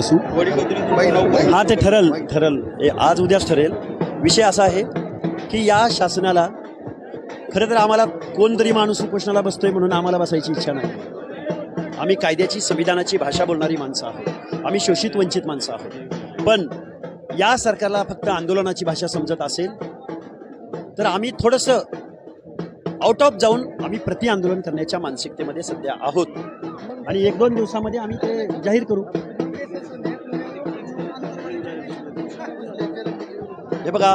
बसू? हा ते ठरल ठरल. आज उद्याच ठरेल. विषय असा आहे की या शासनाला खरं तर आम्हाला कोणतरी माणूस उपोषणाला बसतोय म्हणून आम्हाला बसायची इच्छा नाही. आम्ही कायद्याची संविधानाची भाषा बोलणारी माणसं आहोत. आम्ही शोषित वंचित माणसं आहोत. पण या सरकारला फक्त आंदोलनाची भाषा समजत असेल तर आम्ही थोडंसं आउट ऑफ जाऊन आम्ही प्रति आंदोलन करण्याच्या मानसिकतेमध्ये सध्या आहोत. आणि एक दोन दिवसामध्ये आम्ही ते जाहीर करू. हे बघा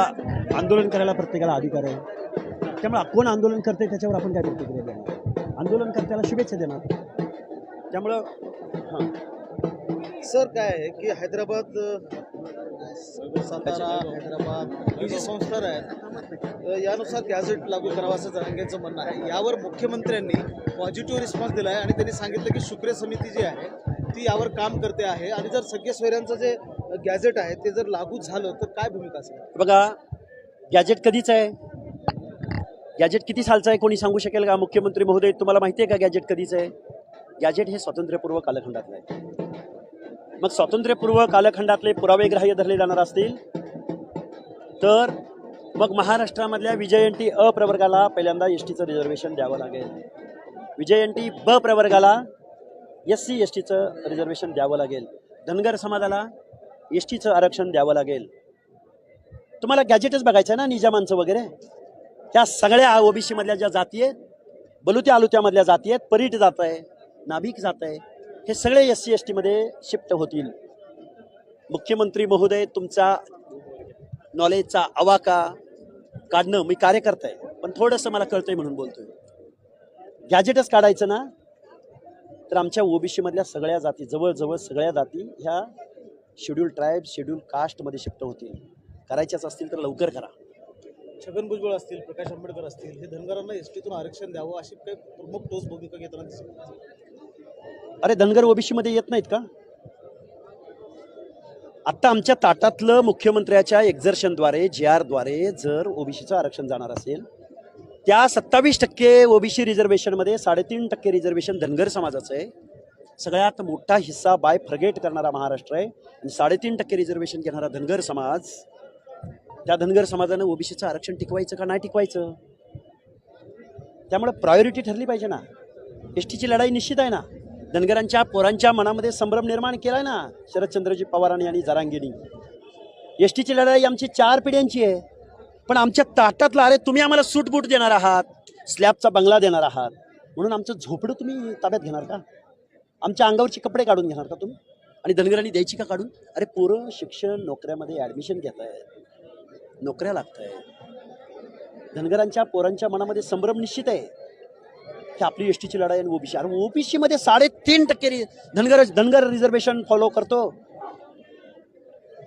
आंदोलन करायला प्रत्येकाला अधिकार आहे. त्यामुळे कोण आंदोलन करते त्याच्यावर आपण काय प्रतिक्रिया देणार? आंदोलनकर्त्याला शुभेच्छा देणार. त्यामुळं हां. सर काय आहे की हैदराबाद सातारा हैदराबाद ही जी संस्था आहेत यानुसार गॅझेट लागू करावं असं जरांगेचं म्हणणं आहे. यावर मुख्यमंत्र्यांनी पॉझिटिव्ह रिस्पॉन्स दिला आहे आणि त्यांनी सांगितलं की शुक्र समिती जी आहे ती यावर काम करते आहे. आणि जर सगळे सोयऱ्यांचं जे गॅजेट आहे ते जर लागू झालं तर काय भूमिका असेल? बघा गॅजेट कधीच आहे? गॅजेट किती सालचं आहे? कोणी सांगू शकेल का? मुख्यमंत्री महोदय तुम्हाला माहिती आहे का गॅजेट कधीचं आहे? गॅजेट हे स्वातंत्र्यपूर्व कालखंडातलं आहे. मग स्वातंत्र्यपूर्व कालखंडातले पुरावे ग्राह्य धरले जाणार असतील? तर मग महाराष्ट्रामधल्या विजयंती अ प्रवर्गाला पहिल्यांदा एस टीचं रिझर्वेशन द्यावं लागेल. विजयंती ब प्रवर्गाला एस सी एस टीचं रिझर्वेशन द्यावं लागेल. धनगर समाजाला एस टीचं आरक्षण द्यावं लागेल. तुम्हाला गॅजेटच बघायचं आहे ना निजामांचं वगैरे? त्या सगळ्या ओबीसी मधल्या ज्या जाती आहेत बलुत्या आलुत्यामधल्या जाती आहेत परीट जात आहे नाभिक जात आहे हे सगळे एस सी एस टीमध्ये शिफ्ट होतील. मुख्यमंत्री महोदय तुमचा नॉलेजचा अवाका काढणं मी कार्यकर्ता आहे पण थोडंसं मला कळतंय म्हणून बोलतोय. गॅजेटच काढायचं ना तर आमच्या ओबीसीमधल्या सगळ्या जाती जवळजवळ सगळ्या जाती ह्या शेड्यूल ट्राईब शेड्यूल कास्टमध्ये शिफ्ट होतील. करायच्याच असतील तर लवकर करा. छगन भुजबळ असतील प्रकाश आंबेडकर असतील हे धनगरांना एस टीतून आरक्षण द्यावं अशी काही प्रमुख ठोस भूमिका घेताना दिसत अरे धनगर ओबीसी मध्ये येत नाहीत का? आत्ता आमच्या ताटातलं मुख्यमंत्र्याच्या एक्झर्शनद्वारे जे आरद्वारे जर ओबीसीचं आरक्षण जाणार असेल त्या सत्तावीस टक्के ओबीसी रिझर्वेशनमध्ये साडेतीन टक्के रिझर्वेशन धनगर समाजाचं आहे. सगळ्यात मोठा हिस्सा बाय फ्रगेट करणारा महाराष्ट्र आहे. आणि साडेतीन टक्के रिझर्वेशन घेणारा धनगर समाज त्या धनगर समाजानं ओबीसीचं आरक्षण टिकवायचं का नाही टिकवायचं? त्यामुळे प्रायोरिटी ठरली पाहिजे ना. एस टीची लढाई निश्चित आहे ना. धनगरांच्या पोरांच्या मनामध्ये संभ्रम निर्माण केला आहे ना शरदचंद्रजी पवारांनी आणि जरांगेनी. एस टीची लढाई आमची चार पिढ्यांची आहे. पण आमच्या ताटातला अरे तुम्ही आम्हाला सूटबूट देणार आहात स्लॅबचा बंगला देणार आहात. म्हणून आमचं झोपडं तुम्ही ताब्यात घेणार का? आमच्या अंगावरचे कपडे काढून घेणार का तुम्ही? आणि धनगरांनी द्यायची का काढून? अरे पोरं शिक्षण नोकऱ्यामध्ये ॲडमिशन घेत आहेत नोकऱ्या लागत आहेत धनगरांच्या पोरांच्या मनामध्ये संभ्रम निश्चित आहे. की आपली एस टीची लढाई आणि ओबीसी. अरे ओबीसीमध्ये साडेतीन टक्के रि- धनगर धनगर रिझर्वेशन फॉलो करतो.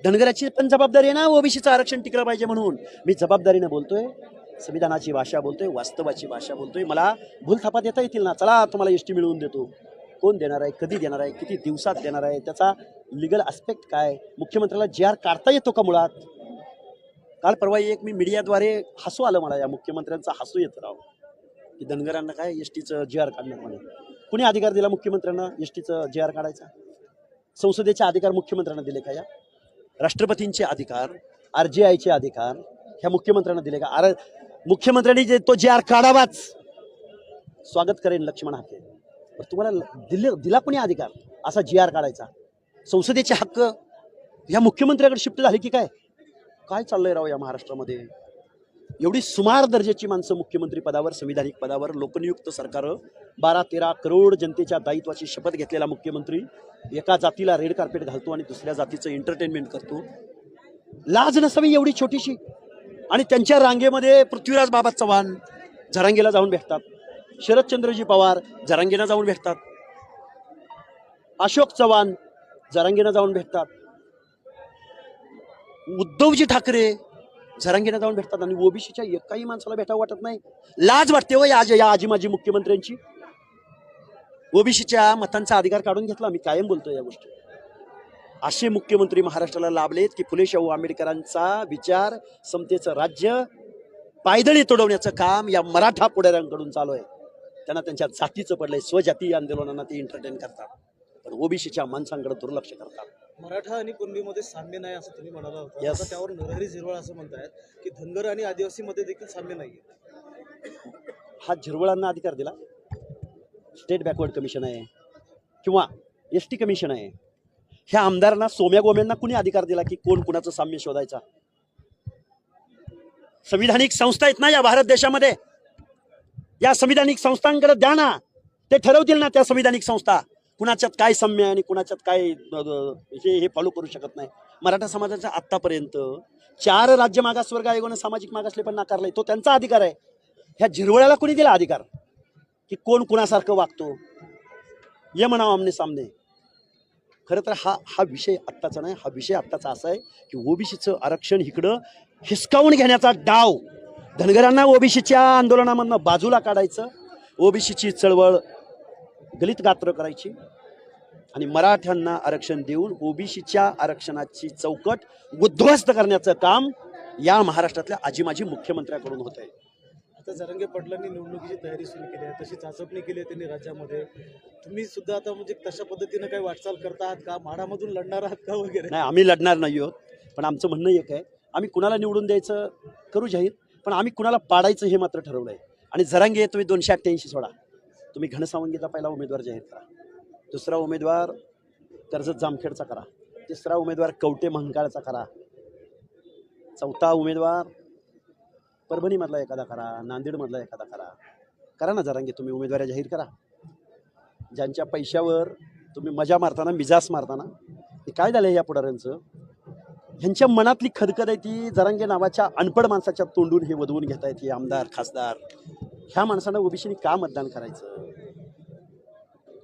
धनगराची पण जबाबदारी आहे ना ओबीसीचं आरक्षण टिकलं पाहिजे म्हणून. मी जबाबदारीने बोलतोय संविधानाची भाषा बोलतोय वास्तवाची भाषा बोलतोय. मला भूल थापात देता येतील ना? चला तुम्हाला एस टी मिळवून देतो. कोण देणार आहे कधी देणार आहे किती दिवसात देणार आहे त्याचा लिगल आस्पेक्ट काय? मुख्यमंत्र्याला जे आर काढता येतो का मुळात? काल परवा एक मी मीडियाद्वारे हसू आलं मला या मुख्यमंत्र्यांचा हसू येत राव. की धनगरांना काय एस टीचं जे आर काढणार म्हणे? कुणी अधिकार दिला मुख्यमंत्र्यांना एस टीचं जे आर काढायचा? संसदेचे अधिकार मुख्यमंत्र्यांना दिले का या? राष्ट्रपतींचे अधिकार आर जे आयचे अधिकार ह्या मुख्यमंत्र्यांना दिले का? आर मुख्यमंत्र्यांनी जे तो जे आर काढावाच. स्वागत करेन लक्ष्मण हाके. तुम्हाला दिले दिला कोणी अधिकार? असा जी आर काढायचा. संसदेचे हक्क? ह्या मुख्यमंत्र्याकडे शिफ्ट झाले की काय? काय चाललंय राव या महाराष्ट्रामध्ये? एवढी सुमार दर्जाची माणसं मुख्यमंत्री पदावर संविधानिक पदावर लोकनियुक्त सरकार बारा तेरा करोड जनतेच्या दायित्वाची शपथ घेतलेला मुख्यमंत्री एका जातीला रेड कार्पेट घालतो आणि दुसऱ्या जातीचं एंटरटेनमेंट करतो. लाज नसावी एवढी छोटीशी. आणि त्यांच्या रांगेमध्ये पृथ्वीराज बाबा चव्हाण झरांगेला जाऊन भेटतात. शरदचंद्रजी पवार जरांगीना जाऊन भेटतात. अशोक चव्हाण जरांगीना जाऊन भेटतात. उद्धवजी ठाकरे झरांगीला जाऊन भेटतात आणि ओबीसीच्या एकाही माणसाला भेटावं वाटत नाही. लाज वाटते हो या या आजी माजी मुख्यमंत्र्यांची. ओबीसीच्या मतांचा अधिकार काढून घेतला मी कायम बोलतो या गोष्टी. असे मुख्यमंत्री महाराष्ट्राला लाभलेत की फुले शाहू आंबेडकरांचा विचार समतेचं राज्य पायदळी तोडवण्याचं काम या मराठा पुढाऱ्यांकडून चालू आहे. त्यांना त्यांच्या जातीचं पडलंय. स्वजातीय आंदोलनांना ते एंटरटेन करतात. पण ओबीसीच्या माणसांकडे दुर्लक्ष करतात. मराठा आणि कुणबीमध्ये साम्य नाही असं तुम्ही म्हणाला होता. Yes. आता त्यावर नरहरी झिरवाळ असं म्हणतायत की धनगर आणि आदिवासीमध्ये देखील साम्य नाहीये. हा झिरवळांना अधिकार दिला? स्टेट बॅकवर्ड कमिशन आहे. किंवा एस टी कमिशन आहे. ह्या आमदारांना सोम्या गोम्यांना कुणी अधिकार दिला की कोण कुणाचं साम्य शोधायचा? संविधानिक संस्था आहेत ना या भारत देशामध्ये? या संविधानिक संस्थांकडे द्या ना. ते ठरवतील ना त्या संविधानिक संस्था. कुणाच्यात काय सम्य आणि कुणाच्यात काय हे हे फॉलो करू शकत नाही. मराठा समाजाच्या आत्तापर्यंत चार राज्य मागासवर्ग आयोगानं सामाजिक मागासले पण नाकारले तो त्यांचा अधिकार आहे. ह्या झिरवळ्याला कोणी दिला अधिकार? की कोण कुणासारखं वागतो? ये म्हणावं आमने सामने. खरं तर हा हा विषय आत्ताचा नाही. हा विषय आत्ताचा असा आहे की ओबीसीचं आरक्षण इकडं हिसकावून घेण्याचा डाव धनगरांना ओबीसीच्या आंदोलनामधनं बाजूला काढायचं ओबीसीची चळवळ गलित गात्र करायची आणि मराठ्यांना आरक्षण देऊन ओबीसीच्या आरक्षणाची चौकट उद्ध्वस्त करण्याचं काम या महाराष्ट्रातल्या आजी माजी मुख्यमंत्र्याकडून होत आहे आता जरंगे पाटलांनी निवडणुकीची तयारी सुरू केली आहे तशी चाचपणी केली आहे त्यांनी राज्यामध्ये. तुम्ही सुद्धा आता म्हणजे तशा पद्धतीनं काही वाटचाल करता आहात का? माडामधून लढणार आहात का वगैरे? नाही आम्ही लढणार नाही आहोत पण आमचं म्हणणं एक आहे आम्ही कुणाला निवडून द्यायचं करू जाहीर? पण आम्ही कुणाला पाडायचं हे मात्र ठरवलं आहे आणि जरांगे तुम्ही दोनशे अठ्ठ्याऐंशी सोडा. तुम्ही घनसावंगीचा पहिला उमेदवार जाहीर करा. दुसरा उमेदवार कर्जत जामखेडचा करा. तिसरा उमेदवार कवटे महंकाळचा करा. चौथा उमेदवार परभणीमधला एखादा करा नांदेडमधला एखादा करा. करा ना जरांगे तुम्ही उमेदवार जाहीर करा. ज्यांच्या पैशावर तुम्ही मजा मारताना मिजास मारताना हे काय झालं या पुढाऱ्यांचं? ह्यांच्या मनातली खदखद आहे ती जरांगे नावाच्या अनपड माणसाच्या तोंडून हे वधवून घेत आहेत हे आमदार खासदार. ह्या माणसानं ओबीसीने का मतदान करायचं?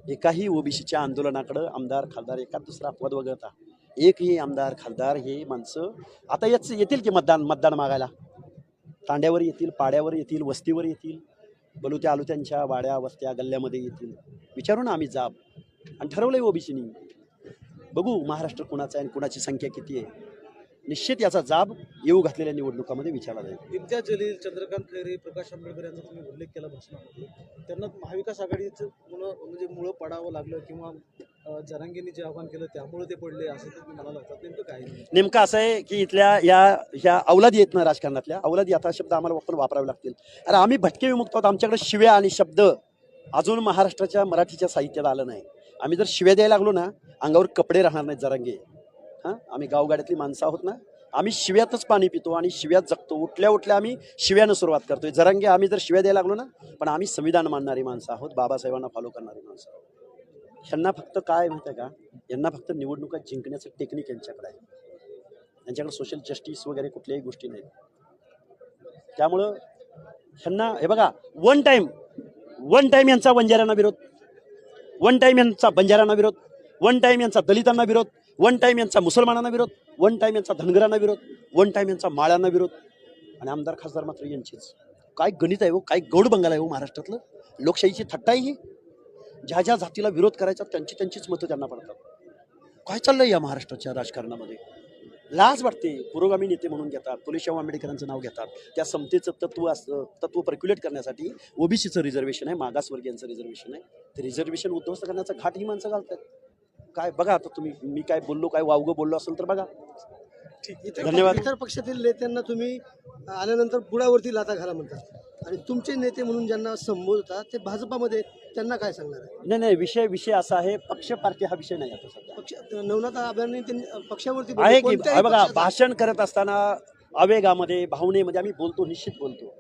एकाही ओबीसीच्या आंदोलनाकडं आमदार खासदार एका दुसरा अपवाद वगळता. एकही आमदार खासदार हे माणसं आता याच येतील की मतदान मतदान मागायला? तांड्यावर येतील पाड्यावर येतील वस्तीवर येतील? बलुत्या आलुत्यांच्या वाड्या वस्त्या गल्ल्यामध्ये येतील? विचारू ना आम्ही जाब. आणि ठरवलंय ओबीसीनी. बघू महाराष्ट्र कुणाचा आहे आणि कुणाची संख्या किती आहे. निश्चित याचा जाब येऊ घातलेल्या निवडणुकामध्ये विचारला जाईल. इम्तियाज जलील चंद्रकांत खैरे प्रकाश आंबेडकर यांचा तुम्ही उल्लेख केला भाषणामध्ये. त्यांना महाविकास आघाडीचं मुळं म्हणजे मुळं पडावं लागलं किंवा जरांगेंनी जे आव्हान केलं त्यामुळे ते पडले असं तुम्ही म्हणाला होता नेमकं काय नेमकं असं आहे की इथल्या या ह्या अवलादी आहेत ना राजकारणातल्या अवलादी आता शब्द आम्हाला वापर वापरावे लागतील. अरे आम्ही भटके विमुक्त आहोत आमच्याकडे शिव्या आणि शब्द अजून महाराष्ट्राच्या मराठीच्या साहित्यात आलं नाही. आम्ही जर शिव्या द्यायला लागलो ना अंगावर कपडे राहणार नाहीत जरांगे. हां? आम्ही गावगाड्यातली माणसं आहोत ना? आम्ही शिव्यातच पाणी पितो आणि शिव्यात जगतो. उठल्या उठल्या आम्ही शिव्यानं सुरुवात करतोय. जरांगे आम्ही जर शिव्या द्यायला लागलो ना पण आम्ही संविधान मानणारी माणसं आहोत बाबासाहेबांना फॉलो करणारी माणसं आहोत. ह्यांना फक्त काय माहिती आहे का? यांना फक्त निवडणुका जिंकण्याचं टेक्निक यांच्याकडे आहे. यांच्याकडे सोशल जस्टिस वगैरे कुठल्याही गोष्टी नाही त्यामुळं ह्यांना हे बघा वन टाईम वन टाईम यांचा बंजाऱ्यांना विरोध. वन टाईम यांचा बंजाऱ्यांना विरोध. वन टाईम यांचा दलितांना विरोध. वन टाईम यांचा मुसलमानांना विरोध वन टाईम यांचा धनगरांना विरोध वन टाईम यांचा माळ्यांना विरोध. आणि आमदार खासदार मात्र यांचीच. काय गणित आहे हो काय गौड बंगाल आहे हो महाराष्ट्रातलं? लोकशाहीची थट्टा आहे ही. ज्या ज्या जातीला विरोध करायचा त्यांची त्यांचीच मतं त्यांना पडतात. काय चाललंय या महाराष्ट्राच्या राजकारणामध्ये? लाज वाटते पुरोगामी नेते म्हणून घेतात पुलेशाह आंबेडकरांचं नाव घेतात. त्या समतेचं तत्व असतं तत्व पर्क्युलेट करण्यासाठी ओबीसीचं रिझर्वेशन आहे मागासवर्गीयांचं रिझर्वेशन आहे. ते रिझर्वेशन उद्ध्वस्त करण्याचा घाट ही माणसं घालतात काय बघा आता तुम्ही मी काय बोललो काय वावगं बोललो असेल तर बघा. धन्यवाद. इतर पक्षातील नेत्यांना तुम्ही आल्यानंतर बुडावरती लाता घाला म्हणतात. आणि तुमचे नेते म्हणून ज्यांना संबोधतात ते भाजपामध्ये त्यांना काय सांगणार आहे? नाही नाही विषय विषय असा आहे पक्ष पार्टी हा विषय नाही आता सध्या. पक्ष नवनाथ आब्यांनी त्यांनी पक्षावरती बोलले. आहे की कोणत्याही बघा पक्षाचा- भाषण करत असताना आवेगामध्ये भावनेमध्ये आम्ही बोलतो निश्चित बोलतो.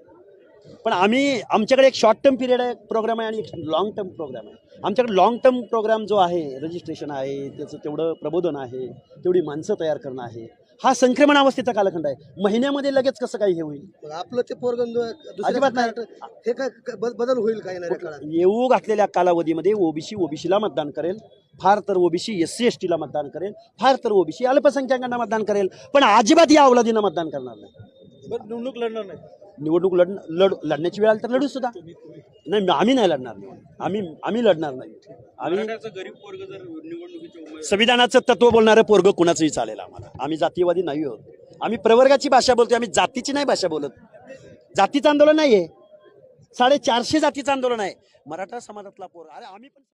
पण आम्ही आमच्याकडे एक शॉर्ट टर्म पिरियड आहे प्रोग्राम आहे आणि एक लॉंग टर्म प्रोग्राम आहे. आमच्याकडे लॉंग टर्म प्रोग्राम जो आहे रजिस्ट्रेशन आहे त्याचं तेवढं प्रबोधन आहे तेवढी माणसं तयार करणं आहे. हा संक्रमण अवस्थेचा कालखंड आहे. महिन्यामध्ये लगेच कसं काही हे होईल? आपलं ते पोरगंद अजिबात नाही. हे काय बदल होईल काही काळात? येऊ घातलेल्या कालावधीमध्ये ओबीसी ओबीसीला मतदान करेल. फार तर ओबीसी एस सी एस टीला मतदान करेल. फार तर ओबीसी अल्पसंख्याकांना मतदान करेल. पण अजिबात या अवलादीनं मतदान करणार नाही. निवडणूक लढणार नाही. निवडणूक लढ लढ लढण्याची वेळ आली तर लढू सुद्धा. नाही आम्ही नाही लढणार आम्ही आम्ही लढणार नाही. आम्ही संविधानाचं तत्व बोलणारं पोरग कुणाचंही चालेल आम्हाला. आम्ही जातीयवादी नाही आहोत. आम्ही प्रवर्गाची भाषा बोलतो आम्ही जातीची नाही भाषा बोलत. जातीचं आंदोलन नाहीये. साडेचारशे जातीचं आंदोलन आहे. मराठा समाजातला पोरग अरे आम्ही पण